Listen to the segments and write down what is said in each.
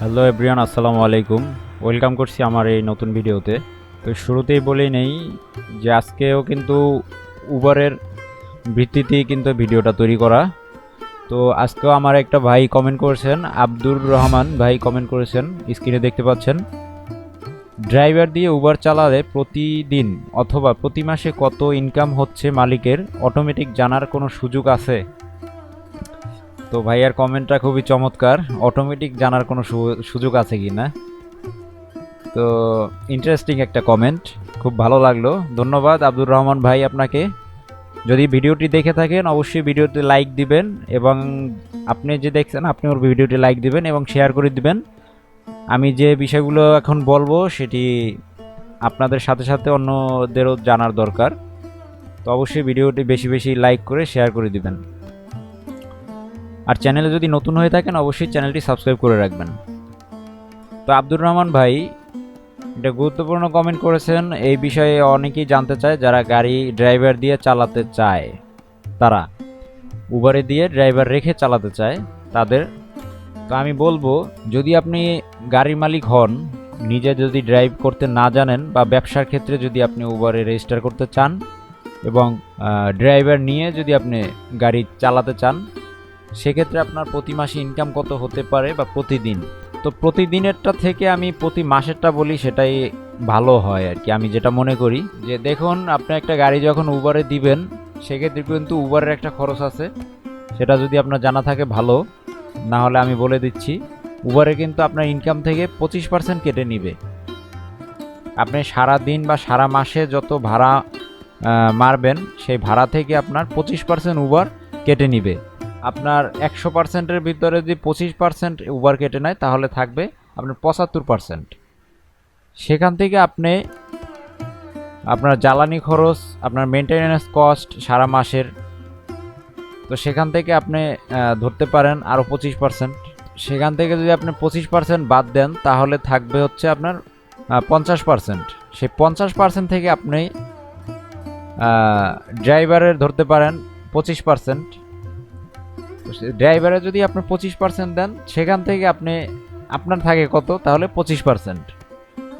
Hello everyone আসসালামু আলাইকুম welcome করছি আমার এই নতুন ভিডিওতে। তো শুরুতেই বলেই নেই যে আজকেও কিন্তু উবারের ভিত্তিতেই কিন্তু ভিডিওটা তৈরি করা। তো আজকেও আমার একটা ভাই কমেন্ট করেছেন, আব্দুর রহমান ভাই কমেন্ট করেছেন স্ক্রিনে দেখতে পাচ্ছেন। ড্রাইভার দিয়ে উবার চালালে প্রতিদিন অথবা প্রতি মাসে কত ইনকাম হচ্ছে মালিকের অটোমেটিক জানার কোনো সুযোগ আছে? তো ভাইয়ার কমেন্টটা খুবই চমৎকার। অটোমেটিক জানার কোনো সুযোগ আছে কি না? তো ইন্টারেস্টিং একটা কমেন্ট খুব ভালো লাগল। ধন্যবাদ আব্দুর রহমান ভাই আপনাকে। যদি ভিডিওটি দেখে থাকেন, অবশ্যই ভিডিওতে লাইক দিবেন এবং আপনি যে দেখছেন, আপনি ওর ভিডিওটি লাইক দিবেন এবং শেয়ার করে দিবেন। আমি যে বিষয়গুলো এখন বলব, সেটি আপনাদের সাথে সাথে অন্যদেরও জানার দরকার। তো অবশ্যই ভিডিওটি বেশি বেশি লাইক করে শেয়ার করে দিবেন। আর চ্যানেলে যদি নতুন হয়ে থাকেন, অবশ্যই চ্যানেলটি সাবস্ক্রাইব করে রাখবেন। তো আব্দুর রহমান ভাই এটা গুরুত্বপূর্ণ কমেন্ট করেছেন, এই বিষয়ে অনেকেই জানতে চায়, যারা গাড়ি ড্রাইভার দিয়ে চালাতে চায়, তারা উবারে দিয়ে ড্রাইভার রেখে চালাতে চায়, তাদের, তো আমি বলব, যদি আপনি গাড়ির মালিক হন, নিজে যদি ড্রাইভ করতে না জানেন, বা ব্যবসার ক্ষেত্রে যদি আপনি উবারে রেজিস্টার করতে চান, এবং ড্রাইভার নিয়ে যদি আপনি গাড়ি চালাতে চান সেক্ষেত্রে আপনার প্রতি মাসে ইনকাম কত হতে পারে বা প্রতিদিন? তো প্রতিদিনেরটা থেকে আমি প্রতি মাসেরটা বলি সেটাই ভালো হয় আর কি। আমি যেটা মনে করি যে দেখুন, আপনি একটা গাড়ি যখন উবারে দিবেন, সেক্ষেত্রে কিন্তু উবারের একটা খরচ আছে। সেটা যদি আপনার জানা থাকে ভালো, না হলে আমি বলে দিচ্ছি উবারে কিন্তু আপনার ইনকাম থেকে পঁচিশ পার্সেন্ট কেটে নিবে। আপনি সারা দিন বা সারা মাসে যত ভাড়া মারবেন, সেই ভাড়া থেকে আপনার পঁচিশ পার্সেন্ট উবার কেটে নিবে। আপনার একশো পার্সেন্টের ভিতরে যদি পঁচিশ পার্সেন্ট উবার কেটে নেয়, তাহলে থাকবে আপনার পঁচাত্তর পার্সেন্ট সেখান থেকে আপনি আপনার জ্বালানি খরচ, আপনার মেনটেন্যান্স কস্ট সারা মাসের, তো সেখান থেকে আপনি ধরতে পারেন আরও পঁচিশ পার্সেন্ট সেখান থেকে যদি আপনি পঁচিশ পার্সেন্ট বাদ দেন, তাহলে থাকবে হচ্ছে আপনার পঞ্চাশ পার্সেন্ট সেই পঞ্চাশ পার্সেন্ট থেকে আপনি ড্রাইভারের ধরতে পারেন পঁচিশ পার্সেন্ট ড্রাইভারে যদি আপনি পঁচিশ পার্সেন্ট দেন, সেখান থেকে আপনি, আপনার থাকে কত? তাহলে পঁচিশ পার্সেন্ট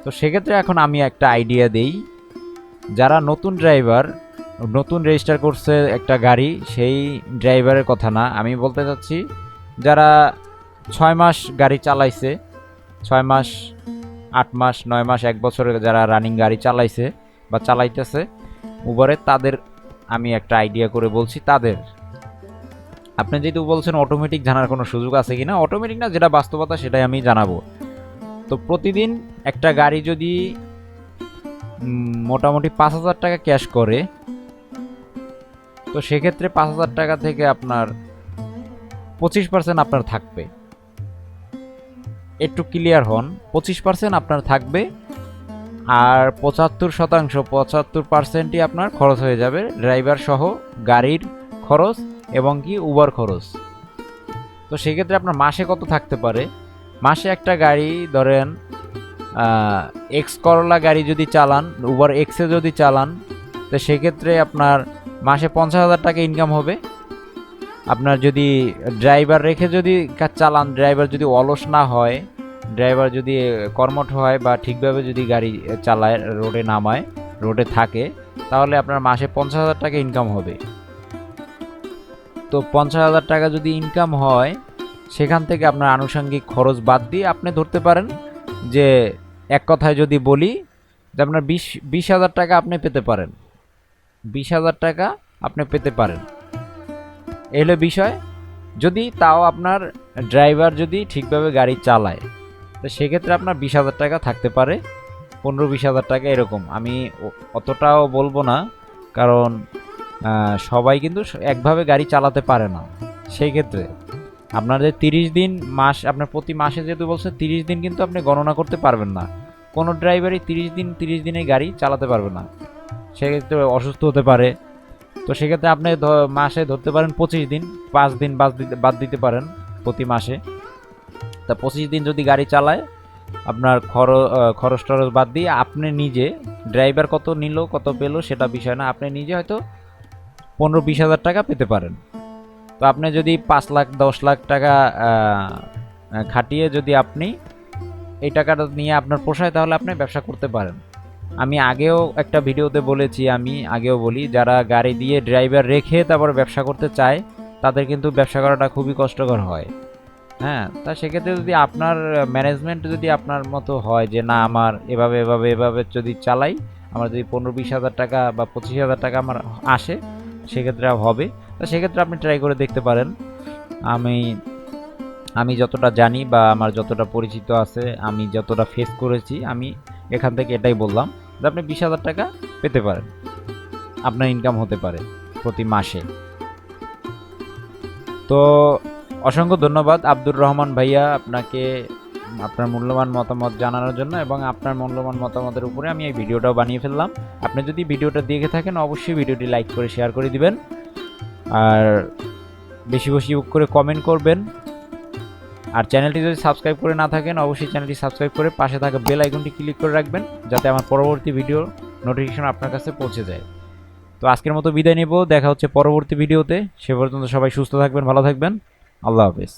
তো সেক্ষেত্রে এখন আমি একটা আইডিয়া দেই, যারা নতুন ড্রাইভার, নতুন রেজিস্টার করছে একটা গাড়ি, সেই ড্রাইভারের কথা না। আমি বলতে চাচ্ছি, যারা ছয় মাস গাড়ি চালাইছে, ছয় মাস, আট মাস, নয় মাস, এক বছরে যারা রানিং গাড়ি চালাইছে বা চালাইতেছে, উবারে তাদের আমি একটা আইডিয়া করে বলছি, তাদের। আপনি যেহেতু বলছেন অটোমেটিক জানার কোনো সুযোগ আছে কিনা অটোমেটিক না, যেটা বাস্তবতা সেটাই আমি জানাব। তো প্রতিদিন একটা গাড়ি যদি মোটামুটি পাঁচ হাজার টাকা ক্যাশ করে, তো সেক্ষেত্রে পাঁচ হাজার টাকা থেকে আপনার পঁচিশ পার্সেন্ট আপনার থাকবে। একটু ক্লিয়ার হন, পঁচিশ পার্সেন্ট আপনার থাকবে, আর পঁচাত্তর শতাংশ, পঁচাত্তর পার্সেন্টই আপনার খরচ হয়ে যাবে। ড্রাইভার সহ গাড়ির খরচ এবং কি উবার খরচ। তো সেক্ষেত্রে আপনার মাসে কত থাকতে পারে? মাসে একটা গাড়ি ধরেন এক্স করলা গাড়ি যদি চালান উবার এক্সে যদি চালান, তো সেক্ষেত্রে আপনার মাসে পঞ্চাশ হাজার টাকা ইনকাম হবে। আপনার যদি ড্রাইভার রেখে যদি কাজ চালান ড্রাইভার যদি অলস না হয় ড্রাইভার যদি কর্মঠ হয় বা ঠিকভাবে যদি গাড়ি চালায় রোডে নামায় রোডে থাকে, তাহলে আপনার মাসে পঞ্চাশ হাজার টাকা ইনকাম হবে। তো পঞ্চাশ হাজার টাকা যদি ইনকাম হয়, সেখান থেকে আপনার আনুষঙ্গিক খরচ বাদ দিয়ে আপনি ধরতে পারেন যে এক কথায় যদি বলি, যে আপনার বিশ বিশ হাজার টাকা আপনি পেতে পারেন। বিশ হাজার টাকা আপনি পেতে পারেন। এই হলো বিষয়। যদি তাও আপনার ড্রাইভার যদি ঠিকভাবে গাড়ি চালায়, তো সেক্ষেত্রে আপনার বিশ হাজার টাকা থাকতে পারে। পনেরো বিশ হাজার টাকা এরকম। আমি অতটাও বলব না, কারণ সবাই কিন্তু একভাবে গাড়ি চালাতে পারে না। সেই ক্ষেত্রে আপনার যে তিরিশ দিন মাস, আপনার প্রতি মাসে যেহেতু বলছে, তিরিশ দিন কিন্তু আপনি গণনা করতে পারবেন না। কোনো ড্রাইভারই তিরিশ দিন, তিরিশ দিনে গাড়ি চালাতে পারবে না। সেক্ষেত্রে অসুস্থ হতে পারে। তো সেক্ষেত্রে আপনি মাসে ধরতে পারেন পঁচিশ দিন, পাঁচ দিন বাদ দিতে বাদ দিতে পারেন প্রতি মাসে। তা পঁচিশ দিন যদি গাড়ি চালায়, আপনার খরচ টরচ বাদ দিয়ে আপনি নিজে ড্রাইভার কত নিল, কত পেল সেটা বিষয় না। আপনি নিজে হয়তো পনেরো বিশ হাজার টাকা পেতে পারেন। তো আপনি যদি পাঁচ লাখ, দশ লাখ টাকা খাটিয়ে যদি আপনি এই টাকাটা নিয়ে আপনার পোষায়, তাহলে আপনি ব্যবসা করতে পারেন। আমি আগেও একটা ভিডিওতে বলেছি, আমি আগেও বলি, যারা গাড়ি দিয়ে ড্রাইভার রেখে তারপর ব্যবসা করতে চায়, তাদের কিন্তু ব্যবসা করাটা খুবই কষ্টকর হয়। হ্যাঁ তা সেক্ষেত্রে যদি আপনার ম্যানেজমেন্ট যদি আপনার মতো হয় যে, না, আমার এভাবে এভাবে এভাবে যদি চালাই, আমার যদি পনেরো বিশ হাজার টাকা বা পঁচিশ হাজার টাকা আমার আসে সেক্ষেত্রে হবে। তা সেক্ষেত্রে আপনি ট্রাই করে দেখতে পারেন। আমি আমি যতটা জানি বা আমার যতটা পরিচিত আছে, আমি যতটা ফেস করেছি, আমি এখান থেকে এটাই বললাম যে আপনি বিশ হাজার টাকা পেতে পারেন। আপনার ইনকাম হতে পারে প্রতি মাসে। তো অসংখ্য ধন্যবাদ। আব্দুর রহমান ভাইয়া আপনাকে আপনার মূল্যবান মতামত জানানোর জন্য এবং আপনার মূল্যবান মতামতের উপরে আমি এই ভিডিওটাও বানিয়ে ফেললাম। আপনি যদি ভিডিওটা দেখে থাকেন, অবশ্যই ভিডিওটি লাইক করে শেয়ার করে দিবেন। আর বেশি বেশি করে কমেন্ট করবেন। আর চ্যানেলটি যদি সাবস্ক্রাইব করে না থাকেন, অবশ্যই চ্যানেলটি সাবস্ক্রাইব করে পাশে থাকা বেল আইকনটি ক্লিক করে রাখবেন, যাতে আমার পরবর্তী ভিডিও নোটিফিকেশন আপনার কাছে পৌঁছে যায়। তো আজকের মতো বিদায় নেব। দেখা হচ্ছে পরবর্তী ভিডিওতে সে পর্যন্ত সবাই সুস্থ থাকবেন, ভালো থাকবেন। আল্লাহ হাফেজ।